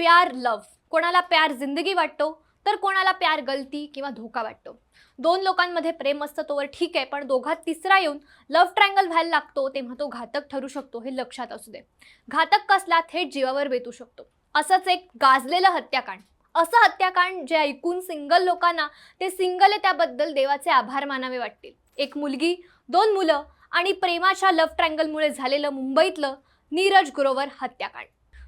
प्यार लव कोणाला प्यार जिंदगी वाटतो तर कोणाला प्यार गलती किंवा धोका वाटतो. दोन लोकांमध्ये प्रेम असतं तोवर ठीक आहे पण दोघात तिसरा येऊन लव्ह ट्रँगल व्हायला लागतो तेव्हा तो घातक ठरू शकतो हे लक्षात असू दे. घातक कसला थेट जीवावर बेतू शकतो. असंच एक गाजलेलं हत्याकांड. असं हत्याकांड जे ऐकून सिंगल लोकांना ते सिंगल आहे त्याबद्दल देवाचे आभार मानावे वाटतील. एक मुलगी दोन मुलं आणि प्रेमाच्या लव्ह ट्रँगलमुळे झालेलं मुंबईतलं नीरज ग्रोवर हत्याकांड.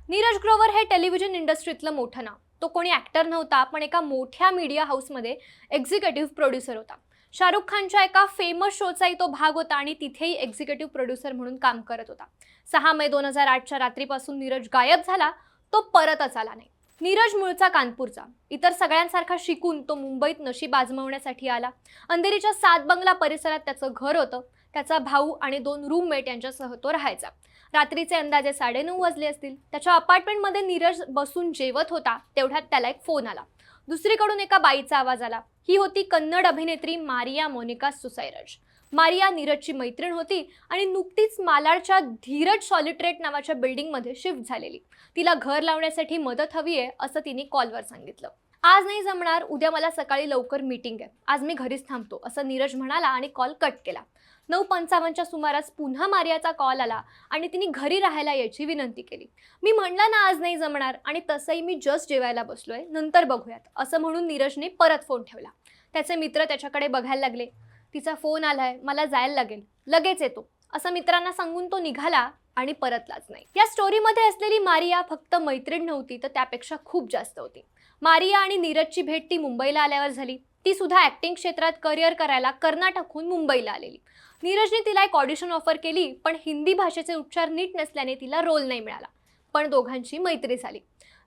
नीरज ग्रोवर हे टेलिव्हिजन इंडस्ट्रीतलं मोठं नाव. तो कोणी ॲक्टर नव्हता पण एका मोठ्या मीडिया हाऊसमध्ये एक्झिक्युटिव्ह प्रोड्युसर होता. शाहरुख खानच्या एका फेमस शोचाही तो भाग होता आणि तिथेही एक्झिक्युटिव्ह प्रोड्युसर म्हणून काम करत होता. सहा मे दोन हजार आठच्या रात्रीपासून नीरज गायब झाला तो परतच आला नाही. नीरज मूळचा कानपूरचा. इतर सगळ्यांसारखा शिकून तो मुंबईत नशीब आजमावण्यासाठी आला. अंधेरीच्या सात बंगला परिसरात त्याचं घर होतं. त्याचा भाऊ आणि दोन रूममेट यांच्यासह तो राहायचा. रात्रीचे अंदाजे साडेनऊ वाजले असतील. त्याच्या अपार्टमेंटमध्ये नीरज बसून जेवत होता तेवढ्यात त्याला एक फोन आला. दुसरीकडून एका बाईचा आवाज आला. ही होती कन्नड अभिनेत्री मारिया मोनिका सुसैरज मारिया नीरजची मैत्रीण होती आणि नुकतीच मालाडच्या धीरज सॉलिट्रेट नावाच्या बिल्डिंगमध्ये शिफ्ट झालेली. तिला घर लावण्यासाठी मदत हवी आहे असं तिने कॉलवर सांगितलं. आज नाही जमणार उद्या मला सकाळी लवकर मीटिंग आहे. आज मी घरीच थांबतो असं नीरज म्हणाला आणि कॉल कट केला. नऊ पंचावन्नच्या सुमारास पुन्हा मारियाचा कॉल आला आणि तिने घरी राहायला याची विनंती केली. मी म्हणला ना आज नाही जमणार आणि तसंही मी जस्ट जेवायला बसलोय नंतर बघूयात असं म्हणून नीरजने परत फोन ठेवला. त्याचे मित्र त्याच्याकडे बघायला लागले. तिचा फोन आलाय मला जायला लागेल. लगेच येतो. असं मित्रांना सांगून तो निघाला आणि परतलाच नाही. या स्टोरीमध्ये असलेली मारिया फक्त मैत्रीण नव्हती तर त्यापेक्षा खूप जास्त होती. मारिया आणि नीरजची भेट ती मुंबईला आल्यावर झाली. ती सुद्धा ऍक्टिंग क्षेत्रात करिअर करायला कर्नाटकहून मुंबईला आलेली. नीरजने तिला एक ऑडिशन ऑफर केली पण हिंदी भाषेचे उच्चार नीट नसल्याने तिला रोल नाही मिळाला. पण दोघांची मैत्री झाली.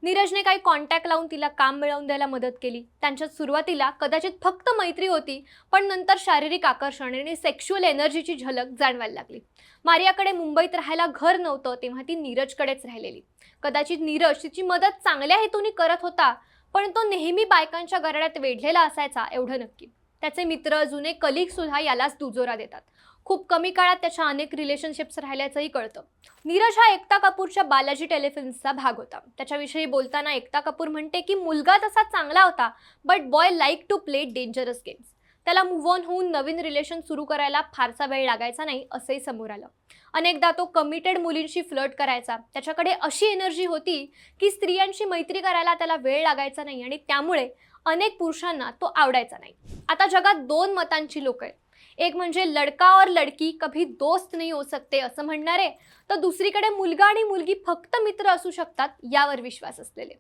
नीरजने काही कॉन्टॅक्ट लावून तिला काम मिळवून द्यायला मदत केली. त्यांच्यात सुरुवातीला कदाचित फक्त मैत्री होती पण नंतर शारीरिक आकर्षण आणि सेक्शुअल एनर्जीची झलक जाणवायला लागली. मारियाकडे मुंबईत राहायला घर नव्हतं तेव्हा ती नीरजकडेच राहिलेली. कदाचित नीरज तिची मदत चांगल्या हेतूने करत होता पण तो नेहमी बायकांच्या गराड्यात वेढलेला असायचा एवढं नक्की. त्याचे मित्र जुने कलिग सुद्धा यालाच दुजोरा देतात. खूप कमी काळात त्याच्या अनेक रिलेशनशिप्स राहिल्याचंही कळतं. नीरज हा एकता कपूरच्या बालाजी टेलिफिल्म्सचा भाग होता. त्याच्याविषयी बोलताना एकता कपूर म्हणते की मुलगा तसा चांगला होता but boy like to play dangerous games त्याला मूव्ह ऑन होऊन नवीन रिलेशन सुरू करायला फारसा वेळ लागायचा नाही असंही समोर आलं. अनेकदा तो कमिटेड मुलींशी फ्लर्ट करायचा. त्याच्याकडे अशी एनर्जी होती की स्त्रियांशी मैत्री करायला त्याला वेळ लागायचा नाही आणि त्यामुळे अनेक पुरुषांना तो आवडायचा नाही. आता जगात दोन मतांची लोक आहेत. एक म्हणजे लडका और लडकी कभी दोस्त नाही हो सकते असं म्हणणारे तर दुसरीकडे मुलगा आणि मुलगी फक्त मित्र असू शकतात यावर विश्वास असलेले.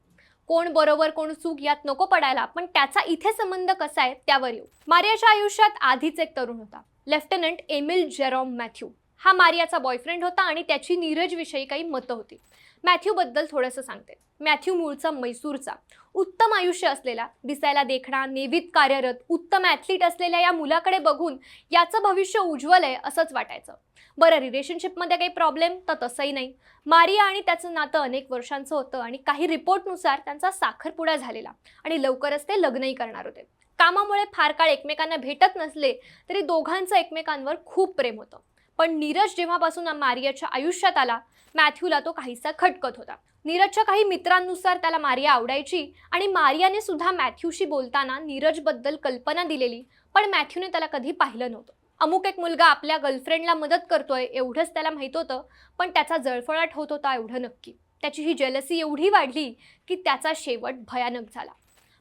कोण बरोबर कोण चूक यात नको पडायला पण त्याचा इथे संबंध कसा आहे त्यावर येऊ. मारियाच्या आयुष्यात आधीच एक तरुण होता लेफ्टनंट एमिल जेरॉम मॅथ्यू. हा मारियाचा बॉयफ्रेंड होता आणि त्याची नीरजविषयी काही मतं होती. मॅथ्यूबद्दल थोडंसं सांगते. मॅथ्यू मूळचा मैसूरचा. उत्तम आयुष्य असलेला दिसायला देखणा नेवीत कार्यरत उत्तम ॲथलीट असलेल्या या मुलाकडे बघून याचं भविष्य उज्ज्वल आहे असंच वाटायचं. बरं रिलेशनशिपमध्ये काही प्रॉब्लेम तर तसंही नाही. मारिया आणि त्याचं नातं अनेक वर्षांचं होतं आणि काही रिपोर्टनुसार त्यांचा साखरपुडा झालेला आणि लवकरच ते लग्नही करणार होते. कामामुळे फार काळ एकमेकांना भेटत नसले तरी दोघांचं एकमेकांवर खूप प्रेम होतं. पण नीरज जेव्हापासून मारियाच्या आयुष्यात आला मॅथ्यूला तो काहीसा खटकत होता. नीरजच्या काही मित्रांनुसार त्याला मारिया आवडायची आणि मारियाने सुद्धा मॅथ्यूशी बोलताना नीरजबद्दल कल्पना दिलेली पण मॅथ्यूने त्याला कधी पाहिलं नव्हतं. अमुक एक मुलगा आपल्या गर्लफ्रेंडला मदत करतोय एवढंच त्याला माहीत होतं पण त्याचा जळफळाट होत होता एवढं नक्की. त्याची ही जेलसी एवढी वाढली की त्याचा शेवट भयानक झाला.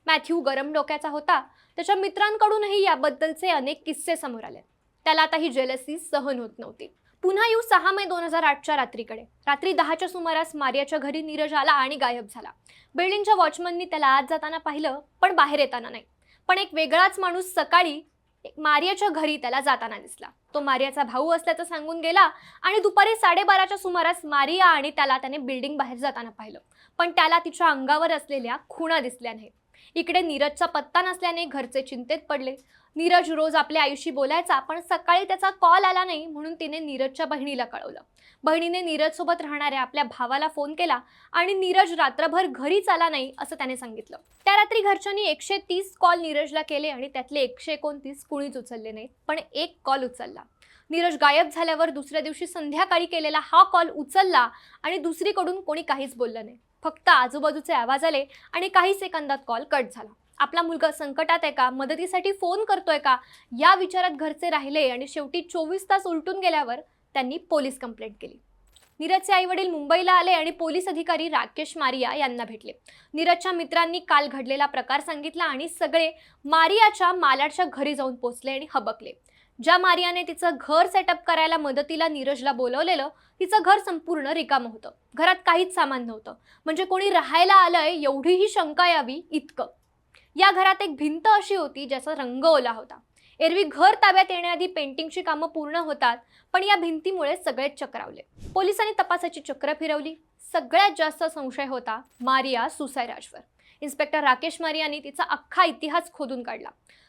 मॅथ्यू गरम डोक्याचा होता. त्याच्या मित्रांकडूनही याबद्दलचे अनेक किस्से समोर आले. त्याला आता ही जेलसी सहन होत नव्हती. पुन्हा येऊ सहा मे दोन हजार आठच्या रात्रीकडे. रात्री दहाच्या सुमारास मारियाच्या घरी नीरज आला आणि गायब झाला. बिल्डिंगच्या वॉचमननी त्याला आत जाताना पाहिलं पण बाहेर येताना नाही. पण एक वेगळाच माणूस सकाळी मारियाच्या घरी त्याला जाताना दिसला. तो मारियाचा भाऊ असल्याचं सांगून गेला आणि दुपारी साडेबाराच्या सुमारास मारिया आणि त्याला त्याने बिल्डिंग बाहेर जाताना पाहिलं. पण त्याला तिच्या अंगावर असलेल्या खुणा दिसल्या नाहीत. इकडे नीरजचा पत्ता नसल्याने घरचे चिंतेत पडले. नीरज रोज आपल्या आईशी बोलायचा पण सकाळी त्याचा कॉल आला नाही म्हणून तिने नीरजच्या बहिणीला कळवलं. बहिणीने नीरजसोबत राहणाऱ्या आपल्या भावाला फोन केला आणि नीरज रात्रभर घरीच आला नाही असं त्याने सांगितलं. त्या रात्री घरच्यांनी एकशे तीस कॉल नीरजला केले आणि त्यातले एकशे एकोणतीस कुणीच उचलले नाहीत पण एक कॉल उचलला. नीरज गायब झाल्यावर दुसऱ्या दिवशी संध्याकाळी केलेला हा कॉल उचलला आणि दुसरीकडून कोणी काहीच बोललं नाही. फक्त आजूबाजूचे आवाज आले आणि काही सेकंदात कॉल कट झाला. आपला मुलगा संकटात आहे का? मदतीसाठी फोन करतोय का? या विचारात घरचे राहिले आणि शेवटी चोवीस तास उलटून गेल्यावर त्यांनी पोलीस कंप्लेंट केली. नीरजचे आईवडील मुंबईला आले आणि पोलीस अधिकारी राकेश मारिया यांना भेटले. नीरजच्या मित्रांनी काल घडलेला प्रकार सांगितला आणि सगळे मारियाच्या मालाडच्या घरी जाऊन पोचले आणि हबकले. ज्या मारियाने तिचं घर सेटअप करायला मदतीला नीरजला बोलवलेलं तिचं घर संपूर्ण रिकामं होतं. घरात काहीच सामान नव्हतं. म्हणजे कोणी राहायला आलंय एवढीही शंका यावी इतकं. या घरात एक भिंत अशी होती ज्याचा रंग ओला होता. एरवी घर ताब्यात येण्याआधी पेंटिंगची कामं पूर्ण होतात पण या भिंतीमुळे सगळेच चक्रावले पोलिसांनी तपासाची चक्र फिरवली. सगळ्यात जास्त संशय होता मारिया सुसायराजवर इन्स्पेक्टर राकेश मारियानी तिचा अख्खा इतिहास खोदून काढला.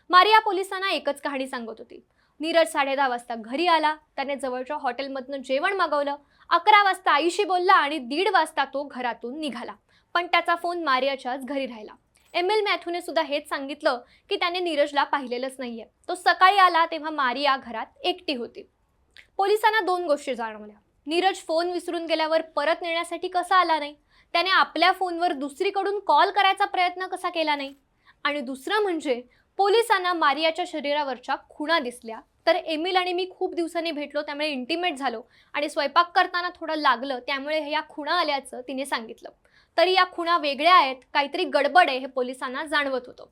मारिया पोलिसांना एकच कहाणी सांगत होती. नीरज साडे दहा वाजता घरी आला त्याने जवळच्या हॉटेलमधनं जेवण मागवलं अकरा वाजता आईशी बोलला आणि दीड वाजता तो घरातून निघाला. पण त्याचा फोन मारियाच्याच घरी राहिला. एम एल मॅथ्यूने सुद्धा हेच सांगितलं की त्याने नीरजला पाहिलेलंच नाहीये. तो सकाळी आला तेव्हा मारिया घरात एकटी होती. पोलिसांना दोन गोष्टी जाणवल्या. नीरज फोन विसरून गेल्यावर परत नेण्यासाठी कसा आला नाही? त्याने आपल्या फोनवर दुसरीकडून कॉल करायचा प्रयत्न कसा केला नाही? आणि दुसरं म्हणजे पोलिसांना मारियाच्या शरीरावरच्या खुणा दिसल्या. तर एमिल आणि मी खूप दिवसांनी भेटलो त्यामुळे इंटिमेट झालो. आणि स्वयंपाक करताना थोडं लागलं त्यामुळे या खुणा आल्याचं तिने सांगितलं. तरी या खुणा वेगळ्या आहेत काहीतरी गडबड आहे हे पोलिसांना जाणवत होतं.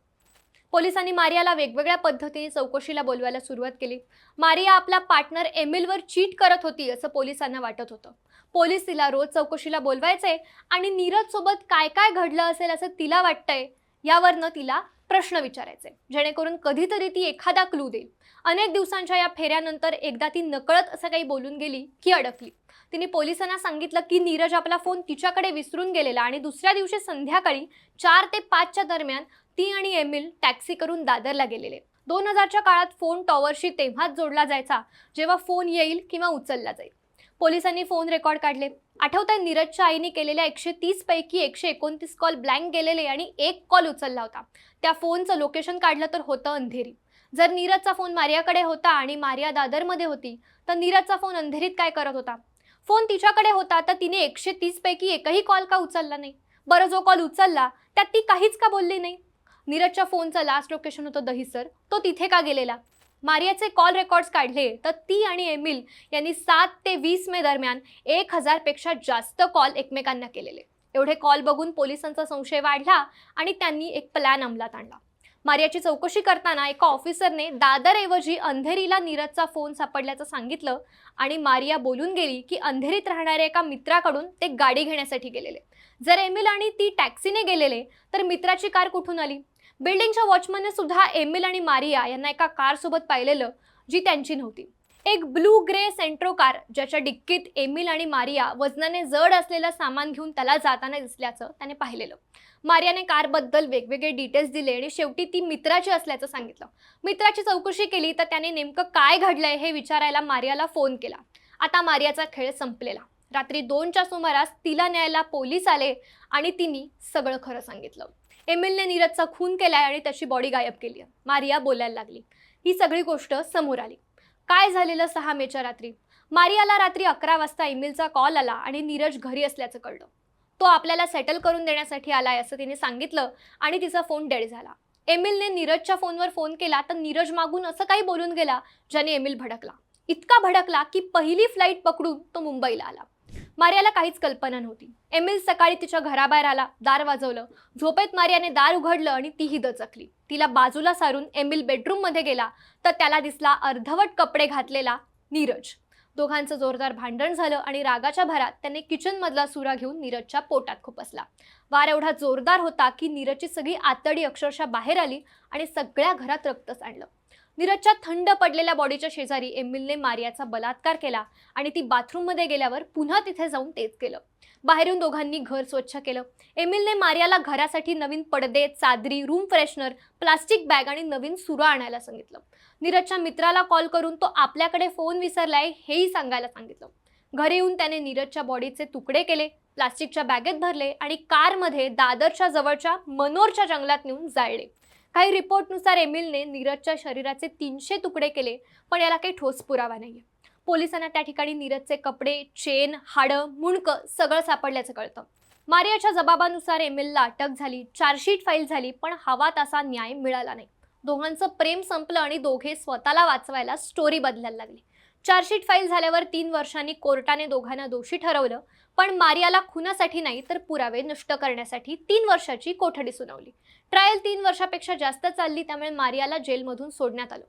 पोलिसांनी मारियाला वेगवेगळ्या पद्धतीने चौकशीला बोलवायला सुरुवात केली. मारिया आपला पार्टनर एमिलवर चीट करत होती असं पोलिसांना वाटत होतं. पोलीस तिला रोज चौकशीला बोलवायचे आणि नीरजसोबत काय काय घडलं असेल असं तिला वाटतंय यावरनं तिला प्रश्न विचारायचे. जेणेकरून कधीतरी ती एखादा क्लू देईल. अनेक दिवसांच्या या फेऱ्यानंतर एकदा ती नकळत असं काही बोलून गेली की अडकली. तिने पोलिसांना सांगितलं की नीरज आपला फोन तिच्याकडे विसरून गेलेला आणि दुसऱ्या दिवशी संध्याकाळी चार ते पाचच्या दरम्यान ती आणि एमिल टॅक्सी करून दादरला गेलेले. दोन हजारच्या काळात फोन टॉवरशी तेव्हाच जोडला जायचा जेव्हा फोन येईल किंवा उचलला जाईल. पोलिसांनी फोन रेकॉर्ड काढले. आठवतंय नीरजच्या आईने केलेल्या एकशे तीस पैकी एकशे एकोणतीस कॉल ब्लँक गेलेले आणि एक कॉल उचलला होता. त्या फोनचं लोकेशन काढलं तर होतं अंधेरी. जर नीरजचा फोन मारियाकडे होता आणि मारिया दादरमध्ये होती तर नीरजचा फोन अंधेरीत काय करत होता? फोन तिच्याकडे होता तर तिने एकशे तीस पैकी एकही कॉल का उचलला नाही? बरं जो कॉल उचलला त्यात ती काहीच का बोलली नाही? नीरजच्या फोनचं लास्ट लोकेशन होतं दहिसर. तो तिथे का गेलेला? मारियाचे कॉल रेकॉर्ड्स काढले तर ती आणि एमिल यांनी सात ते वीस मे दरम्यान एक हजारपेक्षा जास्त कॉल एकमेकांना केलेले. एवढे कॉल बघून पोलिसांचा संशय वाढला आणि त्यांनी एक प्लॅन अंमलात आणला. मारियाची चौकशी करताना एका ऑफिसरने दादरऐवजी अंधेरीला नीरजचा फोन सापडल्याचं सांगितलं आणि मारिया बोलून गेली की अंधेरीत राहणाऱ्या एका मित्राकडून ते गाडी घेण्यासाठी गेलेले. जर एमिल आणि ती टॅक्सीने गेलेले तर मित्राची कार कुठून आली? बिल्डिंगच्या वॉचमनने सुद्धा एमिल आणि मारिया यांना एका कारसोबत पाहिलेलं जी त्यांची नव्हती. एक ब्लू ग्रे सेंट्रो कार ज्याच्या डिक्कीत एमिल आणि मारिया वजनाने जड असलेलं सामान घेऊन त्याला जाताना दिसल्याचं त्याने पाहिलेलं. मारियाने कारबद्दल वेगवेगळे डिटेल्स दिले आणि शेवटी ती मित्राची असल्याचं सांगितलं. मित्राची चौकशी केली तर त्याने नेमकं काय घडलंय हे विचारायला मारियाला फोन केला. आता मारियाचा खेळ संपलेला. रात्री दोनच्या सुमारास तिला न्यायला पोलीस आले आणि तिने सगळं खरं सांगितलं. एमिलने नीरजचा खून केलाय आणि त्याची बॉडी गायब केली आहे. मारिया बोलायला लागली. ही सगळी गोष्ट समोर आली. काय झालेलं सहा मेच्या रात्री? मारियाला रात्री अकरा वाजता एमिलचा कॉल आला आणि नीरज घरी असल्याचं कळलं. तो आपल्याला सेटल करून देण्यासाठी आलाय असं तिने सांगितलं आणि तिचा फोन डेड झाला. एमिलने नीरजच्या फोनवर फोन केला तर नीरज मागून असं काही बोलून गेला ज्याने एमिल भडकला. इतका भडकला की पहिली फ्लाईट पकडून तो मुंबईला आला. मारियाला काहीच कल्पना नव्हती. एमिल सकाळी तिच्या घराबाहेर आला दार वाजवलं. झोपेत मारियाने दार उघडलं आणि तीही दचकली. तिला बाजूला सारून एमिल बेडरूममध्ये गेला तर त्याला दिसला अर्धवट कपडे घातलेला नीरज. दोघांचं जोरदार भांडण झालं आणि रागाच्या भरात त्याने किचनमधला सुरा घेऊन नीरजच्या पोटात खुपसला. वार एवढा जोरदार होता की नीरजची सगळी आतडी अक्षरशः बाहेर आली आणि सगळ्या घरात रक्त सांडलं नीरजच्या थंड पडलेल्या बॉडीच्या शेजारी एमिलने मारियाचा बलात्कार केला आणि ती बाथरूममध्ये गेल्यावर पुन्हा तिथे जाऊन तेच केलं. बाहेरून दोघांनी घर स्वच्छ केलं. एमिलने मारियाला घरासाठी नवीन पडदे चादरी रूम फ्रेशनर प्लास्टिक बॅग आणि नवीन सुरा आणायला सांगितलं. नीरजच्या मित्राला कॉल करून तो आपल्याकडे फोन विसरलाय हेही सांगायला सांगितलं. घरी येऊन त्याने नीरजच्या बॉडीचे तुकडे केले प्लास्टिकच्या बॅगेत भरले आणि कारमध्ये दादरच्या जवळच्या मनोरच्या जंगलात नेऊन जाळले. काही रिपोर्टनुसार एमिलने नीरजच्या शरीराचे तीनशे तुकडे केले पण याला काही ठोस पुरावा नाही पोलिसांना त्या ठिकाणी नीरजचे कपडे चेन हाडं मुंडकं सगळं सापडल्याचं कळतं. मारियाच्या जबाबानुसार एमिलला अटक झाली चार्जशीट फाईल झाली पण हवा तसा न्याय मिळाला नाही. दोघांचं प्रेम संपलं आणि दोघे स्वतःला वाचवायला स्टोरी बदलायला लागली. चार्जशीट फाईल झाल्यावर तीन वर्षांनी कोर्टाने दोघांना दोषी ठरवलं पण मारियाला खुनासाठी नाही तर पुरावे नष्ट करण्यासाठी तीन वर्षाची कोठडी सुनावली. ट्रायल तीन वर्षापेक्षा जास्त चालली त्यामुळे मारियाला जेलमधून सोडण्यात आलं.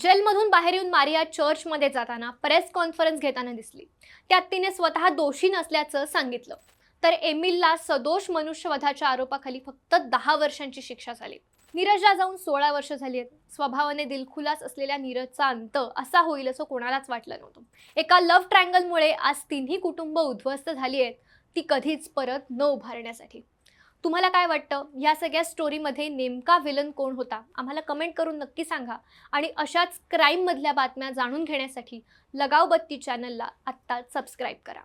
जेलमधून बाहेर येऊन मारिया चर्चमध्ये जाताना प्रेस कॉन्फरन्स घेताना दिसली. त्यात तिने स्वतः दोषी नसल्याचं सांगितलं. तर एमिलला सदोष मनुष्यवधाच्या आरोपाखाली फक्त दहा वर्षांची शिक्षा झाली. नीरजला जाऊन सोळा वर्ष झाली आहेत. स्वभावाने दिलखुलास असलेल्या नीरजचा अंत असा होईल असं कोणालाच वाटलं नव्हतं. एका लव्ह ट्रँगलमुळे आज तिन्ही कुटुंब उद्ध्वस्त झाली आहेत. ती कधीच परत न उभारण्यासाठी. तुम्हाला काय वाटतं? या सगळ्या स्टोरीमध्ये नेमका विलन कोण होता? आम्हाला कमेंट करून नक्की सांगा. आणि अशाच क्राईममधल्या बातम्या जाणून घेण्यासाठी लगाव बत्ती चॅनलला आत्ता सबस्क्राईब करा.